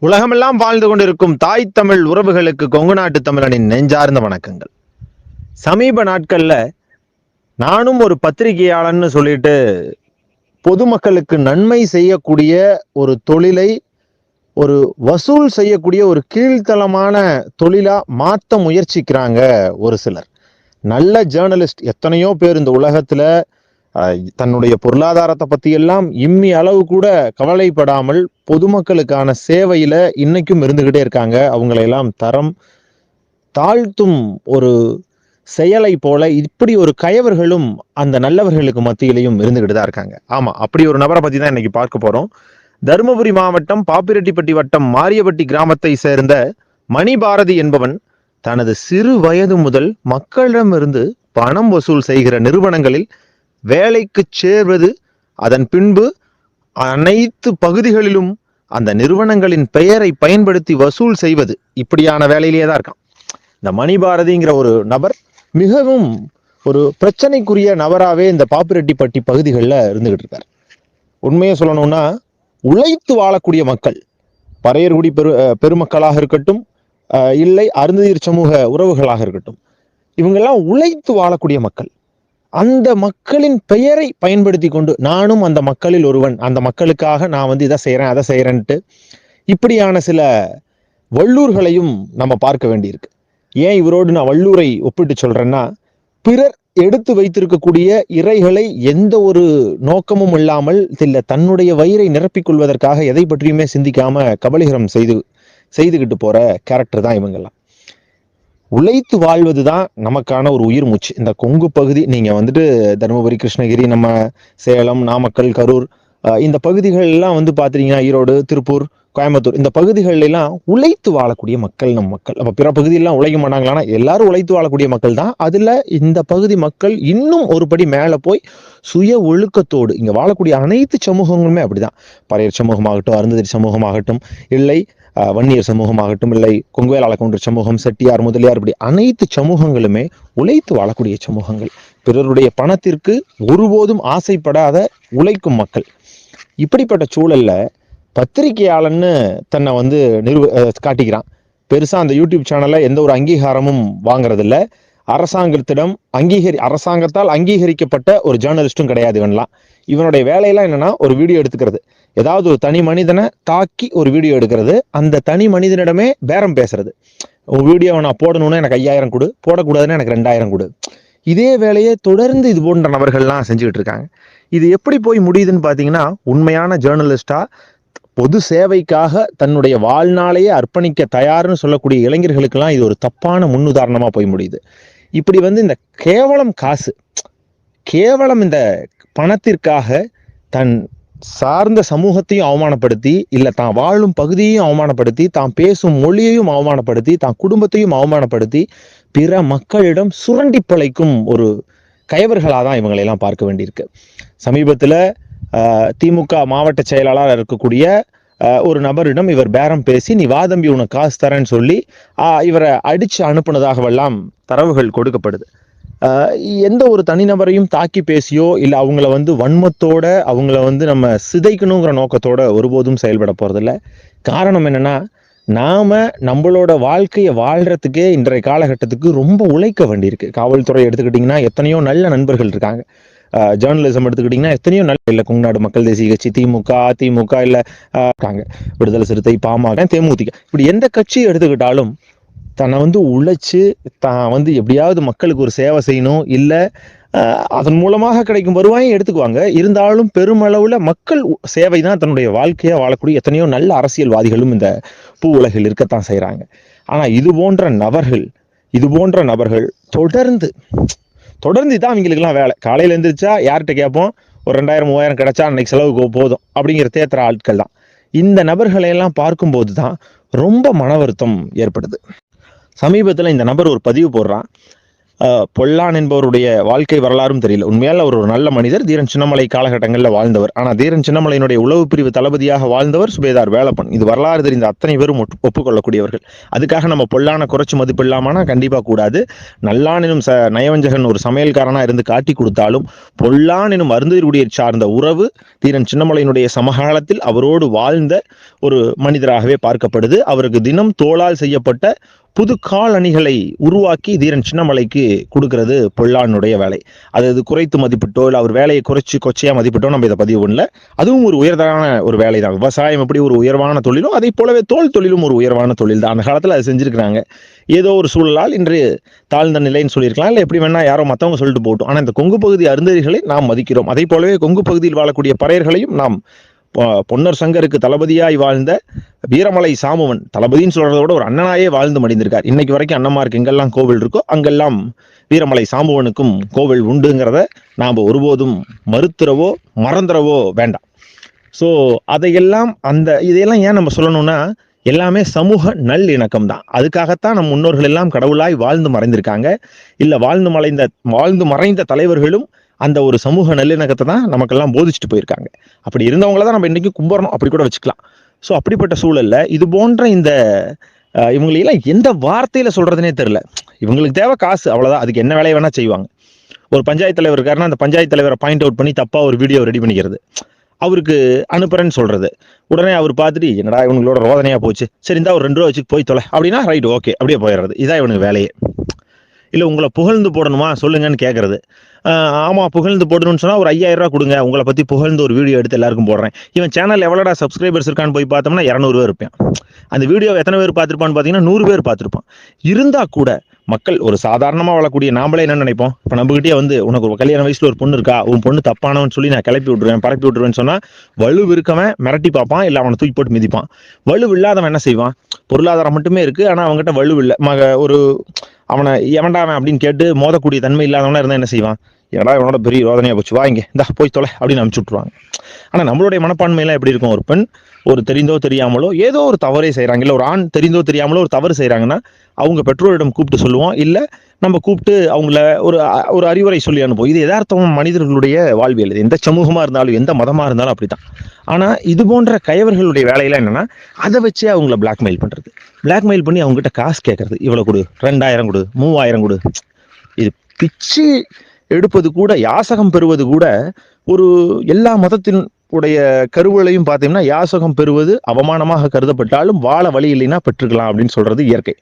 உலகமெல்லாம் வாழ்ந்து கொண்டிருக்கும் தாய் தமிழ் உறவுகளுக்கு கொங்கு நாட்டு தமிழனின் நெஞ்சார்ந்த வணக்கங்கள். சமீப நாட்கள்ல நானும் ஒரு பத்திரிகையாளன்னு சொல்லிட்டு பொதுமக்களுக்கு நன்மை செய்யக்கூடிய ஒரு தொழிலை ஒரு வசூல் செய்யக்கூடிய ஒரு கீழ்த்தளமான தொழிலா மாற்ற முயற்சிக்கிறாங்க ஒரு சிலர். நல்ல ஜேர்னலிஸ்ட் எத்தனையோ பேர் இந்த உலகத்துல தன்னுடைய பொருளாதாரத்தை பத்தி எல்லாம் இம்மி அளவு கூட கவலைப்படாமல் பொதுமக்களுக்கான சேவையில இன்னைக்கும் இருந்துகிட்டே இருக்காங்க. அவங்களையெல்லாம் தரம் தாழ்த்தும் ஒரு செயலை போல இப்படி ஒரு கயவர்களும் அந்த நல்லவர்களுக்கு மத்தியிலையும் இருந்துகிட்டு தான் இருக்காங்க. ஆமா அப்படி ஒரு நபரை பத்தி தான் இன்னைக்கு பார்க்க போறோம். தருமபுரி மாவட்டம் பாப்பிரெட்டிப்பட்டி வட்டம் மாரியப்பட்டி கிராமத்தை சேர்ந்த மணிபாரதி என்பவன் தனது சிறு வயது முதல் மக்களிடமிருந்து பணம் வசூல் செய்கிற நிறுவனங்களில் வேலைக்கு சேர்வது அதன் பின்பு அனைத்து பகுதிகளிலும் அந்த நிறுவனங்களின் பெயரை பயன்படுத்தி வசூல் செய்வது. இப்படியான வேலையிலேயே தான் இருக்கான். இந்த மணிபாரதிங்கிற ஒரு நபர் மிகவும் ஒரு பிரச்சனைக்குரிய நபராகவே இந்த பாப்பிரெட்டிப்பட்டி பகுதிகளில் இருந்துகிட்டு இருக்கார். உண்மையை சொல்லணும்னா உழைத்து வாழக்கூடிய மக்கள் பறையர்குடி பெரு அஹ் பெருமக்களாக இருக்கட்டும் அஹ் இல்லை அருந்ததீர் சமூக உறவுகளாக இருக்கட்டும் இவங்கெல்லாம் உழைத்து வாழக்கூடிய மக்கள். அந்த மக்களின் பெயரை பயன்படுத்தி கொண்டு நானும் அந்த மக்களில் ஒருவன் அந்த மக்களுக்காக நான் வந்து இதை செய்கிறேன் அதை செய்கிறேன்ட்டு இப்படியான சில வள்ளூர்களையும் நம்ம பார்க்க வேண்டியிருக்கு. ஏன் இவரோடு நான் வள்ளூரை ஒப்பிட்டு சொல்றேன்னா பிறர் எடுத்து வைத்திருக்கக்கூடிய இறைகளை எந்த ஒரு நோக்கமும் இல்லாமல் இல்ல தன்னுடைய வயிறை நிரப்பிக் கொள்வதற்காக எதை பற்றியுமே சிந்திக்காம கபலிகரம் செய்து செய்துகிட்டு போற கேரக்டர் தான் இவங்கெல்லாம். உழைத்து வாழ்வது தான் நமக்கான ஒரு உயிர் மூச்சு. இந்த கொங்கு பகுதி நீங்க வந்துட்டு தருமபுரி கிருஷ்ணகிரி நம்ம சேலம் நாமக்கல் கரூர் இந்த பகுதிகள் எல்லாம் வந்து பாத்தீங்கன்னா ஈரோடு திருப்பூர் கோயம்புத்தூர் இந்த பகுதிகள் எல்லாம் உழைத்து வாழக்கூடிய மக்கள் நம் மக்கள். அப்ப பிற பகுதியெல்லாம் உழைக்க மாட்டாங்களான்னா எல்லாரும் உழைத்து வாழக்கூடிய மக்கள் தான். அதுல இந்த பகுதி மக்கள் இன்னும் ஒரு படி மேல போய் சுய ஒழுக்கத்தோடு இங்க வாழக்கூடிய அனைத்து சமூகங்களுமே அப்படிதான். பறையர் சமூகமாகட்டும் அருந்ததிரி சமூகமாகட்டும் இல்லை வன்னியர் சமூகமாகட்டும் இல்லை கொங்குவேல் கொன்ற சமூகம் செட்டியார் முதலியார் இப்படி அனைத்து சமூகங்களுமே உழைத்து வாழக்கூடிய சமூகங்கள். பிறருடைய பணத்திற்கு ஒருபோதும் ஆசைப்படாத உழைக்கும் மக்கள். இப்படிப்பட்ட சூழல்ல பத்திரிகையாளன்னு தன்னை வந்து நிறுவ அஹ் காட்டிக்கிறான். பெருசா அந்த யூடியூப் சேனல்ல எந்த ஒரு அங்கீகாரமும் வாங்குறதில்ல. அரசாங்கத்திடம் அங்கீகரி அரசாங்கத்தால் அங்கீகரிக்கப்பட்ட ஒரு ஜேர்னலிஸ்டும் கிடையாது இவன்லாம். இவனுடைய வேலையெல்லாம் என்னன்னா ஒரு வீடியோ எடுத்துக்கிறது. ஏதாவது ஒரு தனி மனிதனை தாக்கி ஒரு வீடியோ எடுக்கிறது. அந்த தனி மனிதனிடமே பேரம் பேசுறது. ஒரு வீடியோவை நான் போடணும்னா எனக்கு ஐயாயிரம் கொடு. போடக்கூடாதுன்னு எனக்கு ரெண்டாயிரம் கொடு. இதே வேலையை தொடர்ந்து இது போன்ற நபர்கள்லாம் செஞ்சுக்கிட்டு இருக்காங்க. இது எப்படி போய் முடியுதுன்னு பார்த்தீங்கன்னா உண்மையான ஜேர்னலிஸ்டா பொது சேவைக்காக தன்னுடைய வாழ்நாளையே அர்ப்பணிக்க தயார்னு சொல்லக்கூடிய இளைஞர்களுக்கெல்லாம் இது ஒரு தப்பான முன்னுதாரணமாக போய் முடியுது. இப்படி வந்து இந்த கேவலம் காசு கேவலம் இந்த பணத்திற்காக தன் சார்ந்த சமூகத்தையும் அவமானப்படுத்தி இல்லை தான் வாழும் பகுதியையும் அவமானப்படுத்தி தான் பேசும் மொழியையும் அவமானப்படுத்தி தான் குடும்பத்தையும் அவமானப்படுத்தி பிற மக்களிடம் சுரண்டி பிழைக்கும் ஒரு கைவர்களாக தான் இவங்களையெல்லாம் பார்க்க வேண்டியிருக்கு. சமீபத்தில் திமுக மாவட்ட செயலாளராக இருக்கக்கூடிய ஒரு நபரிடம் இவர் பேரம் பேசி நீ வாதம்பி உனக்கு காசு தரேன்னு சொல்லி ஆஹ், இவரை அடித்து அனுப்புனதாகவெல்லாம் தரவுகள் கொடுக்கப்படுது. எந்த ஒரு தனிநபரையும் தாக்கி பேசியோ இல்லை அவங்கள வந்து வன்மத்தோட அவங்கள வந்து நம்ம சிதைக்கணுங்கிற நோக்கத்தோட ஒருபோதும் செயல்பட போகிறதில்ல காரணம் என்னன்னா நாம் நம்மளோட வாழ்க்கையை வாழ்கிறதுக்கே இன்றைய காலகட்டத்துக்கு ரொம்ப உழைக்க வேண்டியிருக்கு. காவல்துறை எடுத்துக்கிட்டிங்கன்னா எத்தனையோ நல்ல நண்பர்கள் இருக்காங்க. ஜேர்னலிசம் எடுத்துக்கிட்டிங்கன்னா எத்தனையோ நல்ல இல்லை கொங்நாடு மக்கள் தேசிய கட்சி திமுக அதிமுக இல்லை விடுதலை சிறுத்தை பாமக தேமுதிக. இப்படி எந்த கட்சி எடுத்துக்கிட்டாலும் தன்னை வந்து உழைச்சு தான் வந்து எப்படியாவது மக்களுக்கு ஒரு சேவை செய்யணும் இல்லை அதன் மூலமாக கிடைக்கும் வருவாயும் எடுத்துக்குவாங்க. இருந்தாலும் பெருமளவுல மக்கள் சேவை தான் தன்னுடைய வாழ்க்கையா வாழக்கூடிய எத்தனையோ நல்ல அரசியல்வாதிகளும் இந்த பூ உலகில் இருக்கத்தான் செய்யறாங்க ஆனா இது போன்ற நபர்கள் இது போன்ற நபர்கள் தொடர்ந்து தொடர்ந்து தான் அவங்களுக்குலாம் வேலை. காலையில எழுந்திரிச்சா யார்கிட்ட கேட்போம்? ஒரு ரெண்டாயிரம் மூவாயிரம் கிடைச்சா அன்னைக்கு செலவுக்கு போதும். அப்படிங்கிற தேத்துற ஆட்கள் தான். இந்த நபர்களை எல்லாம் பார்க்கும்போது தான் ரொம்ப மன வருத்தம் ஏற்படுது. சமீபத்தில் இந்த நபர் ஒரு பதிவு போடுறான். பொல்லான் என்பவருடைய வாழ்க்கை வரலாறும் தெரியல. உண்மையால் அவர் ஒரு நல்ல மனிதர் தீரன் சின்னமலை காலகட்டங்களில் வாழ்ந்தவர். ஆனால் தீரன் சின்னமலையினுடைய உளவு பிரிவு தளபதியாக வாழ்ந்தவர் சுபேதார் வேலப்பன். இது வரலாறு தெரிந்த அத்தனை பேரும் ஒப்புக்கொள்ளக்கூடியவர்கள். அதுக்காக நம்ம பொல்லான குறைச்சி மதிப்பு இல்லாமனா கண்டிப்பாக கூடாது. நல்லானினும் ச நயவஞ்சகன் ஒரு சமையல்காரனாக இருந்து காட்டி கொடுத்தாலும் பொல்லான் எனும் அருந்ததியுடைய சார்ந்த உறவு தீரன் சின்னமலையினுடைய சமகாலத்தில் அவரோடு வாழ்ந்த ஒரு மனிதராகவே பார்க்கப்படுது. அவருக்கு தினம் தோளால் செய்யப்பட்ட புது காலணிகளை உருவாக்கி தீரன் சின்னமலைக்கு கொடுக்கறது பொல்லானுடைய வேலை. அது அது குறைத்து மதிப்பிட்டோ இல்லை அவர் வேலையை குறைச்சி கொச்சையா மதிப்பிட்டோ நம்ம இதை பதிவு பண்ணல. அதுவும் ஒரு உயர்தரான ஒரு வேலை தான். விவசாயம் எப்படி ஒரு உயர்வான தொழிலும் அதே போலவே தோல் தொழிலும் ஒரு உயர்வான தொழில் தான். அந்த காலத்தில் அதை செஞ்சிருக்கிறாங்க. ஏதோ ஒரு சூழலால் இன்று தாழ்ந்த நிலைன்னு சொல்லியிருக்கலாம். இல்லை எப்படி வேணா யாரோ மற்றவங்க சொல்லிட்டு போட்டோம் ஆனால் இந்த கொங்கு பகுதி அருந்ததிகளை நாம் மதிக்கிறோம். அதே போலவே கொங்கு பகுதியில் வாழக்கூடிய பறையர்களையும் நாம் பொன்னர் சங்கருக்கு தளபதியாய் வாழ்ந்த வீரமலை சாமுவன். தளபதின்னு சொல்றதை விட ஒரு அண்ணனாயே வாழ்ந்து மடிந்திருக்கார். இன்னைக்கு வரைக்கும் அண்ணமாருக்கு எங்கெல்லாம் கோவில் இருக்கோ அங்கெல்லாம் வீரமலை சாமுவனுக்கும் கோவில் உண்டுங்கிறத நாம் ஒருபோதும் மறுத்துறவோ மறந்துறவோ வேண்டாம். ஸோ அதையெல்லாம் அந்த இதையெல்லாம் ஏன் நம்ம சொல்லணும்னா எல்லாமே சமூக நல்லிணக்கம் தான். அதுக்காகத்தான் நம் முன்னோர்கள் எல்லாம் கடவுளாய் வாழ்ந்து மறைந்திருக்காங்க. இல்லை வாழ்ந்து மறைந்த வாழ்ந்து மறைந்த தலைவர்களும் அந்த ஒரு சமூக நல்லிணக்கத்தை தான் நமக்கெல்லாம் போதிச்சுட்டு போயிருக்காங்க. அப்படி இருந்தவங்கள தான் நம்ம இன்றைக்கும் கும்பிடணும் அப்படி கூட வச்சுக்கலாம். ஸோ அப்படிப்பட்ட சூழல்ல இது போன்ற இந்த இவங்களையெல்லாம் எந்த வார்த்தையில் சொல்கிறதுனே தெரில இவங்களுக்கு தேவை காசு அவ்வளோதான் அதுக்கு என்ன வேலையை வேணால் செய்வாங்க. ஒரு பஞ்சாயத்து தலைவர் இருக்காருன்னா அந்த பஞ்சாயத்து தலைவரை பாயிண்ட் அவுட் பண்ணி தப்பாக ஒரு வீடியோ ரெடி பண்ணிக்கிறது. அவருக்கு அனுப்புறேன்னு சொல்கிறது உடனே அவர் பார்த்துட்டு என்னடா இவங்களோட ரோதனையாக போச்சு. சரி இந்தா ஒரு ரெண்டு ரூபா வச்சு போய் தொலை. அப்படின்னா ரைட் ஓகே அப்படியே போயிடுறது. இதான் இவனுக்கு வேலையே. இல்லை உங்களை புகழ்ந்து போடணுமா? சொல்லுங்கன்னு கேட்குறது ஆமாம் புகழ்ந்து போடணும்னு சொன்னால் ஒரு ஐயாயிரம் ரூபா கொடுங்க. உங்களை பற்றி புகழ்ந்து ஒரு வீடியோ எடுத்து எல்லாருக்கும் போடுறேன். இவன் சேனல் எவ்வளோடா சப்ஸ்கிரைபர்ஸ் இருக்கான்னு போய் பார்த்தோம்னா இரநூறுவா இருப்பேன் இருப்பான். அந்த வீடியோ எத்தனை பேர் பார்த்துருப்பான்னு பார்த்தீங்கன்னா நூறு பேர் பார்த்துருப்பான். இருந்தால் கூட மக்கள் ஒரு சாதாரணமாக வாழக்கூடிய நாமளே என்ன நினைப்போம்? இப்போ நம்மகிட்டே வந்து உனக்கு ஒரு கல்யாண வயசில் ஒரு பொண்ணு இருக்கா? உன் பொண்ணு தப்பானவன் சொல்லி நான் கிளப்பி விட்டுருவேன் பரப்பி விட்டுருவேன்னு சொன்னால் வலு இருக்கவன் மிரட்டி பார்ப்பான் இல்லை அவனை தூக்கி போட்டு மிதிப்பான். வலு இல்லாதவன் என்ன செய்வான்? பொருளாதாரம் மட்டுமே இருக்குது ஆனால் அவன்கிட்ட வலு இல்லை. மக ஒரு அவனை எவன்டாவன் அப்படின்னு கேட்டு மோதக்கூடிய தன்மை இல்லாதவனா இருந்தா என்ன செய்வான்? என்னடா இவனோட பெரிய ரோதனையா போச்சு? வாங்க இந்தா போய் தொலை அப்படின்னு அனுப்பிச்சு விட்டுருவாங்க. ஆனால் நம்மளுடைய மனப்பான்மையெல்லாம் எப்படி இருக்கும்? ஒரு பெண் ஒரு தெரிந்தோ தெரியாமலோ ஏதோ ஒரு தவறே செய்கிறாங்க இல்லை ஒரு ஆண் தெரிந்தோ தெரியாமலோ ஒரு தவறு செய்கிறாங்கன்னா அவங்க பெற்றோரிடம் கூப்பிட்டு சொல்லுவோம். இல்லை நம்ம கூப்பிட்டு அவங்கள ஒரு ஒரு அறிவுரை சொல்லி அனுப்புவோம். இது யதார்த்தம் மனிதர்களுடைய வாழ்வியல். எந்த சமூகமாக இருந்தாலும் எந்த மதமாக இருந்தாலும் அப்படித்தான். ஆனால் இது போன்ற கயவர்களுடைய வேலையெல்லாம் என்னென்னா அதை வச்சே அவங்கள பிளாக்மெயில் பண்ணுறது பிளாக்மெயில் பண்ணி அவங்ககிட்ட காசு கேட்கறது இவ்வளோ கொடு. ரெண்டாயிரம் கொடு. மூவாயிரம் கொடு. இது பிச்சு எடுப்பது கூட யாசகம் பெறுவது கூட ஒரு எல்லா மதத்தின் உடைய கருவளையும் பார்த்தீங்கன்னா யாசகம் பெறுவது அவமானமாக கருதப்பட்டாலும் வாழ வழி இல்லைன்னா பெற்றுக்கலாம் அப்படின்னு சொல்றது இயற்கை.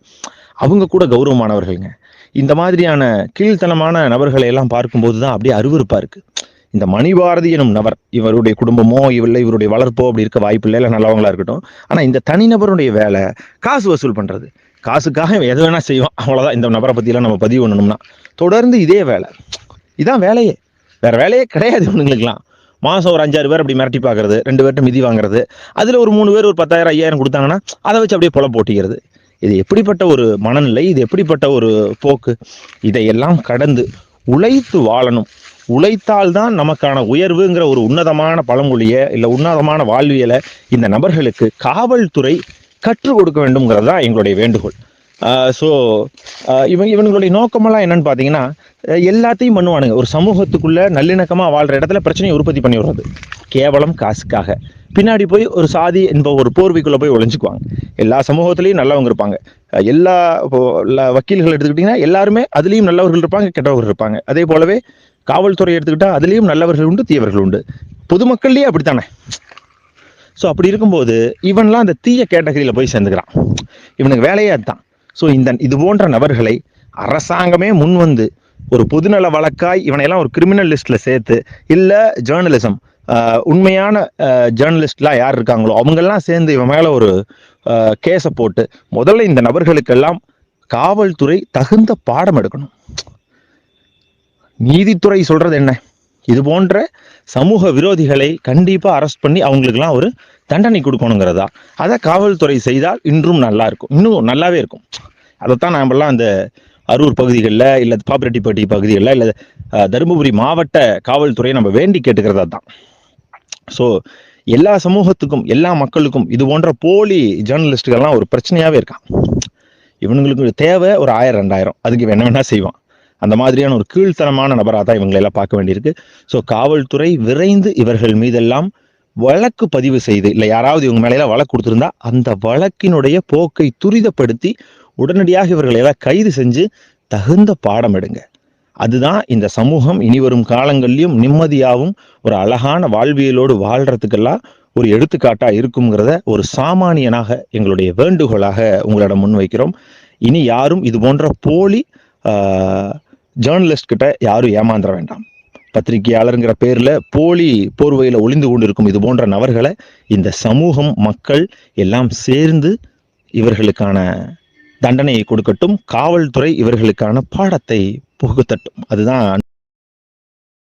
அவங்க கூட கௌரவமானவர்கள்ங்க. இந்த மாதிரியான கீழ்த்தனமான நபர்களை எல்லாம் பார்க்கும்போது தான் அப்படியே அருவருப்பா இருக்கு. இந்த மணிபாரதி எனும் நபர் இவருடைய குடும்பமோ இல்லை இவருடைய வளர்ப்போ அப்படி இருக்க வாய்ப்பு இல்லை இல்லை நல்லவங்களா இருக்கட்டும். ஆனா இந்த தனிநபருடைய வேலை காசு வசூல் பண்றது. காசுக்காக இவன் எது வேணா செய்வான் அவ்வளவுதான். இந்த நபரை பத்தியெல்லாம் நம்ம பதிவு பண்ணணும்னா. தொடர்ந்து இதே வேலை. இதான் வேலையே. வேறு வேலையே கிடையாது இவனுங்களுக்குலாம் மாதம் ஒரு அஞ்சாறு பேர் அப்படி மிரட்டி பார்க்குறது ரெண்டு பேர்ட்ட மிதி வாங்குறது அதில் ஒரு மூணு பேர் ஒரு பத்தாயிரம் ஐயாயிரம் கொடுத்தாங்கன்னா அதை வச்சு அப்படியே பொல போட்டிக்கிறது. இது எப்படிப்பட்ட ஒரு மனநிலை இது எப்படிப்பட்ட ஒரு போக்கு? இதையெல்லாம் கடந்து உழைத்து வாழணும். உழைத்தால்தான் நமக்கான உயர்வுங்கிற ஒரு உன்னதமான பழமொழியை இல்லை உன்னதமான வாழ்வியலை இந்த நபர்களுக்கு காவல்துறை கற்றுக் கொடுக்க வேண்டும்ங்கிறது தான் எங்களுடைய வேண்டுகோள். ஸோ இவன் இவங்களுடைய நோக்கமெல்லாம் என்னன்னு பார்த்தீங்கன்னா எல்லாத்தையும் பண்ணுவானுங்க. ஒரு சமூகத்துக்குள்ளே நல்லிணக்கமாக வாழ்கிற இடத்துல பிரச்சனையை உற்பத்தி பண்ணி வர்றது கேவலம் காசுக்காக. பின்னாடி போய் ஒரு சாதி என்ப ஒரு போர்வைக்குள்ளே போய் ஒளிஞ்சுக்குவாங்க. எல்லா சமூகத்துலேயும் நல்லவங்க இருப்பாங்க. எல்லா வக்கீல்கள் எடுத்துக்கிட்டிங்கன்னா எல்லாருமே அதுலேயும் நல்லவர்கள் இருப்பாங்க கெட்டவர்கள் இருப்பாங்க. அதே போலவே காவல்துறை எடுத்துக்கிட்டால் அதுலேயும் நல்லவர்கள் உண்டு தீயவர்கள் உண்டு. பொதுமக்கள்லேயே அப்படித்தானே? ஸோ அப்படி இருக்கும்போது இவன்லாம் அந்த தீய கேட்டகரியில் போய் சேர்ந்துக்கிறான். இவனுக்கு வேலையே அதுதான். ஸோ இந்த இது போன்ற நபர்களை அரசாங்கமே முன் வந்து ஒரு பொதுநல வழக்காய் இவனையெல்லாம் ஒரு கிரிமினல் லிஸ்ட்ல சேர்த்து இல்லை ஜேர்னலிசம் உண்மையான ஜேர்னலிஸ்ட்லாம் யார் இருக்காங்களோ அவங்கெல்லாம் சேர்ந்து இவன் மேலே ஒரு கேஸை போட்டு முதல்ல இந்த நபர்களுக்கெல்லாம் காவல்துறை தகுந்த பாடம் எடுக்கணும். நீதித்துறை சொல்றது என்ன? இது போன்ற சமூக விரோதிகளை கண்டிப்பாக அரெஸ்ட் பண்ணி அவங்களுக்குலாம் ஒரு தண்டனை கொடுக்கணுங்கிறதா. அதை காவல்துறை செய்தால் இன்றும் நல்லா இருக்கும். இன்னும் நல்லாவே இருக்கும். அதைத்தான் நம்மளாம் அந்த அரூர் பகுதிகளில் இல்லை பாப்பிரெட்டிப்பட்டி பகுதிகளில் இல்லை தருமபுரி மாவட்ட காவல்துறையை நம்ம வேண்டி கேட்டுக்கிறதா தான் ஸோ எல்லா சமூகத்துக்கும் எல்லா மக்களுக்கும் இது போன்ற போலி ஜேர்னலிஸ்ட்டுகள்லாம் ஒரு பிரச்சனையாகவே இருக்கான் இவனுங்களுக்கு தேவை ஒரு ஆயிரம் ரெண்டாயிரம். அதுக்கு வேணா வேணா செய்வான். அந்த மாதிரியான ஒரு கீழ்த்தனமான நபராக தான் இவங்களை எல்லாம் பார்க்க வேண்டியிருக்கு. ஸோ காவல்துறை விரைந்து இவர்கள் மீதெல்லாம் வழக்கு பதிவு செய்து இல்லை யாராவது இவங்க மேல வழக்கு கொடுத்துருந்தா அந்த வழக்கினுடைய போக்கை துரிதப்படுத்தி உடனடியாக இவர்களை எல்லாம் கைது செஞ்சு தகுந்த பாடம் எடுங்க. அதுதான் இந்த சமூகம் இனி வரும் காலங்கள்லயும் நிம்மதியாகவும் ஒரு அழகான வாழ்வியலோடு வாழ்கிறதுக்கெல்லாம் ஒரு எடுத்துக்காட்டாக இருக்குங்கிறத ஒரு சாமானியனாக எங்களுடைய வேண்டுகோளாக உங்களிடம் முன்வைக்கிறோம். இனி யாரும் இது போன்ற போலி ஜேர்னலிஸ்ட் கிட்ட யாரும் ஏமாந்துட வேண்டாம். பத்திரிகையாளருங்கிற பேர்ல போலி போர்வையில் ஒளிந்து கொண்டிருக்கும் இது போன்ற நபர்களை இந்த சமூகம் மக்கள் எல்லாம் சேர்ந்து இவர்களுக்கான தண்டனையை கொடுக்கட்டும் காவல்துறை இவர்களுக்கான பாடத்தை புகுத்தட்டும். அதுதான்